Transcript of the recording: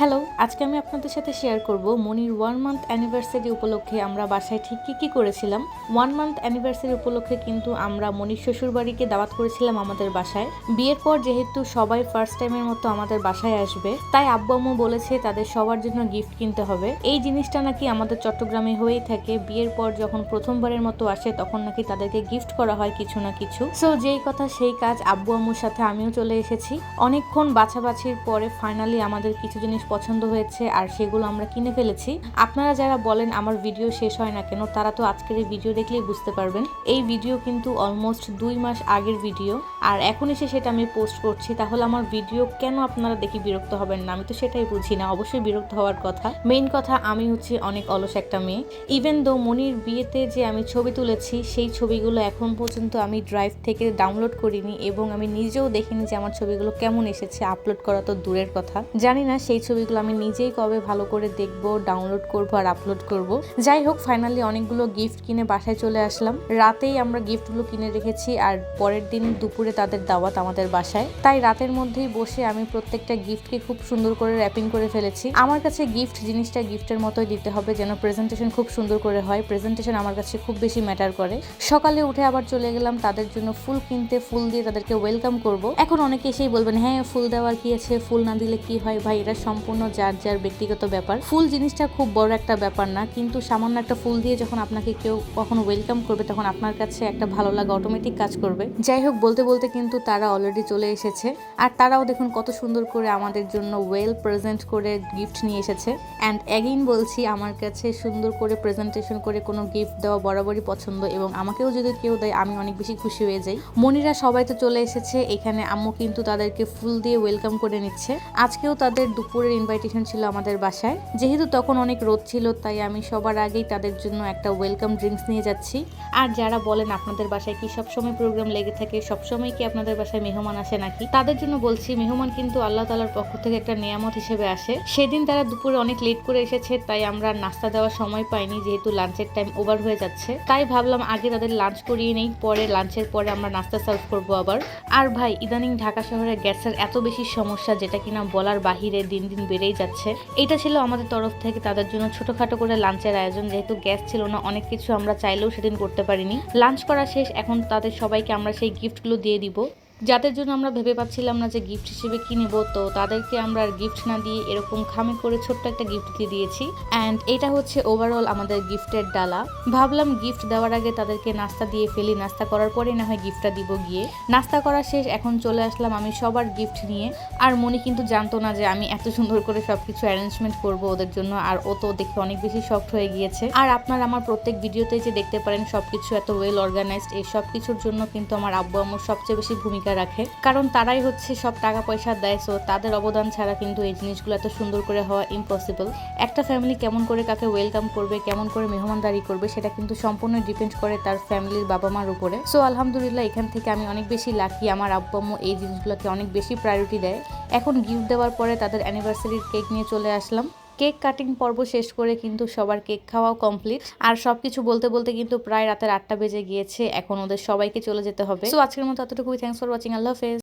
Hello, আজকে আমি আপনাদের সাথে শেয়ার করব মনির ওয়ান মান্থ অ্যানিভার্সারি উপলক্ষে আমরা বাসায় ঠিক কী কী করেছিলাম। ওয়ান মান্থ অ্যানিভার্সারি উপলক্ষে কিন্তু আমরা মনির শ্বশুরবাড়িকে দাওয়াত করেছিলাম আমাদের বাসায়। বিয়ের পর যেহেতু সবাই ফার্স্ট টাইমের মতো আমাদের বাসায় আসবে, তাই আব্বু আম্মু বলেছে তাদের সবার জন্য গিফট কিনতে হবে। এই জিনিসটা নাকি আমাদের চট্টগ্রামে হয়েই থাকে। বিয়ের পর যখন প্রথমবারের মতো আসে, তখন নাকি তাদেরকে গিফট করা হয় কিছু না কিছু। সো যেই কথা সেই কাজ আব্বু আম্মুর সাথে আমিও চলে এসেছি। অনেকক্ষণ বাছাবাছির পরে ফাইনালি আমাদের কিছু জিনিস পছন্দ হয়েছে আর সেগুলো আমরা কিনে ফেলেছি। আপনারা যারা বলেন আমার ভিডিও শেষ হয় না কেন, তারা তো আজকের এই ভিডিও দেখলেই বুঝতে পারবেন। এই ভিডিও কিন্তু অলমোস্ট দুই মাস আগের ভিডিও। আর এখন এসে সেটা আমি পোস্ট করছি, তাহলে আমার ভিডিও কেন আপনারা দেখি বিরক্ত হবেন না? আমি তো সেটাই বুঝি না, অবশ্যই বিরক্ত হওয়ার কথা। মেইন কথা, আমি হচ্ছি অনেক অলস একটা মেয়ে। ইভেন দো মনির বিয়েতে যে আমি ছবি তুলেছি, সেই ছবিগুলো এখন পর্যন্ত আমি ড্রাইভ থেকে ডাউনলোড করিনি এবং আমি নিজেও দেখিনি যে আমার ছবিগুলো কেমন এসেছে আপলোড করা তো দূরের কথা। জানি না সেই ছবিগুলো আমি নিজেই কবে ভালো করে দেখব ডাউনলোড করব আর আপলোড করব। যাই হোক ফাইনালি অনেকগুলো গিফট কিনে বাসায় চলে আসলাম। রাতেই আমরা গিফটগুলো কিনে রেখেছি আর পরের দিন দুপুরে তাদের দাওয়াত আমাদের বাসায়। তাই রাতের মধ্যেই বসে আমি প্রত্যেকটা গিফটকে খুব সুন্দর করে র্যাপিং করে ফেলেছি। আমার কাছে গিফট জিনিসটা গিফটের মতোই দিতে হবে যেন প্রেজেন্টেশন খুব সুন্দর করে হয়। প্রেজেন্টেশন আমার কাছে খুব বেশি ম্যাটার করে। সকালে উঠে আবার চলে গেলাম তাদের জন্য ফুল কিনতে, ফুল দিয়ে তাদেরকে ওয়েলকাম করব। এখন অনেকে এসেই বলবেন হ্যাঁ ফুল দেওয়ার কি আছে? ফুল না দিলে কি হয়? ভাই, এটা সম্পূর্ণ যার যার ব্যক্তিগত ব্যাপার। ফুল জিনিসটা খুব বড় একটা ব্যাপার না, কিন্তু সামান্য একটা ফুল দিয়ে যখন আপনাকে কেউ কখনো ওয়েলকাম করবে, তখন আপনার কাছে একটা ভালো লাগা অটোমেটিক কাজ করবে। যাই হোক, বলতে বলতে কিন্তু তারা অলরেডি চলে এসেছে। আর তারাও দেখুন কত সুন্দর করে আমাদের জন্য ওয়েল প্রেজেন্ট করে গিফট নিয়ে এসেছে। অ্যান্ড অ্যাগেইন বলছি, আমার কাছে সুন্দর করে প্রেজেন্টেশন করে কোনো গিফট দেওয়া বরাবরই পছন্দ এবং আমাকেও যদি কেউ দেয়, আমি অনেক বেশি খুশি হয়ে যাই। মনিরা সবাই তো চলে এসেছে, এখানে আম্মু কিন্তু তাদেরকে ফুল দিয়ে ওয়েলকাম করে নিচ্ছে। আজকেও তাদের দুপুরের ইনভাইটেশন ছিল আমাদের বাসায়। যেহেতু তখন অনেক রোদ ছিল, তাই আমি সবার আগেই তাদের জন্য একটা ওয়েলকাম ড্রিঙ্কস নিয়ে যাচ্ছি। আর যারা বলেন আপনাদের বাসায় কি সবসময় প্রোগ্রাম লেগে থাকে, সবসময় কি আপনাদের বাসায় মেহমান আসে নাকি? তাদের জন্য বলছি, মেহমান কিন্তু আল্লাহ তালার পক্ষ থেকে একটা নিয়ামত হিসেবে আসে। সেদিন তারা দুপুরে অনেক লেট করে এসেছে, তাই আমরা নাস্তা দেওয়ার সময় পাইনি, যেহেতু লাঞ্চের টাইম ওভার হয়ে যাচ্ছে। তাই ভাবলাম আগে তাদের লাঞ্চ করিয়ে নেই, পরে লাঞ্চের পরে আমরা নাস্তা সার্ভ করব আবার। আর ভাই, ইদানিং ঢাকা শহরে গ্যাসের এত বেশি সমস্যা, যেটা কিনা বলার বাহিরে দিন দিন বেড়েই যাচ্ছে। এটা ছিল আমাদের তরফ থেকে তাদের জন্য ছোটখাটো করে লাঞ্চের আয়োজন। যেহেতু গ্যাস ছিল না, অনেক কিছু আমরা চাইলেও সেদিন করতে পারিনি। লাঞ্চ করা শেষ, এখন তাদের সবাইকে আমরা সেই গিফটগুলো দিয়ে দিব। যাদের জন্য আমরা ভেবে পাচ্ছিলাম না যে গিফট হিসেবে কি নেব, তো তাদেরকে আমরা আর গিফট না দিয়ে এরকম খামে করে ছোট্ট একটা গিফট দিয়ে দিয়েছি। অ্যান্ড এটা হচ্ছে ওভারঅল আমাদের গিফটের ডালা। ভাবলাম গিফট দেওয়ার আগে তাদেরকে নাস্তা দিয়ে ফেলি। নাস্তা করার পরে না হয় গিফটটা দিব গিয়ে। নাস্তা করা শেষ, এখন চলে আসলাম আমি সবার গিফট নিয়ে। আর মনে কিন্তু জানতো না যে আমি এত সুন্দর করে সব কিছু অ্যারেঞ্জমেন্ট করব ওদের জন্য, আর ও তো দেখে অনেক বেশি শক্ট হয়ে গিয়েছে। আর আপনার আমার প্রত্যেক ভিডিওতে যে দেখতে পারেন সব কিছু এত ওয়েল অর্গানাইজড এই সব কিছুর জন্য কিন্তু আমার আব্বু আমার সবচেয়ে বেশি ভূমিকা রাখে। কারণ তারাই হচ্ছে সব টাকা পয়সা দেয় সো তাদের অবদান ছাড়া কিন্তু এই জিনিসগুলো এত সুন্দর করে হওয়া ইম্পসিবল একটা ফ্যামিলি কেমন করে কাকে ওয়েলকাম করবে, কেমন করে মেহমানদারি করবে, সেটা কিন্তু সম্পূর্ণ ডিপেন্ড করে তার ফ্যামিলির বাবা মার উপরে। সো আলহামদুলিল্লাহ, এখান থেকে আমি অনেক বেশি লাকি আমার আব্বু এই জিনিসগুলোকে অনেক বেশি প্রায়োরিটি দেয়। এখন গিফট দেওয়ার পরে তাদের অ্যানিভার্সারির কেক নিয়ে চলে আসলাম। কেক কাটিং পর্ব শেষ করে কিন্তু সবার কেক খাওয়াও কমপ্লিট। আর সব কিছু বলতে বলতে কিন্তু প্রায় রাতের আটটা বেজে গিয়েছে, এখন ওদের সবাইকে চলে যেতে হবে। তো আজকের মতো এতটুকুই। থ্যাংকস ফর ওয়াচিং আল্লাহ হাফেজ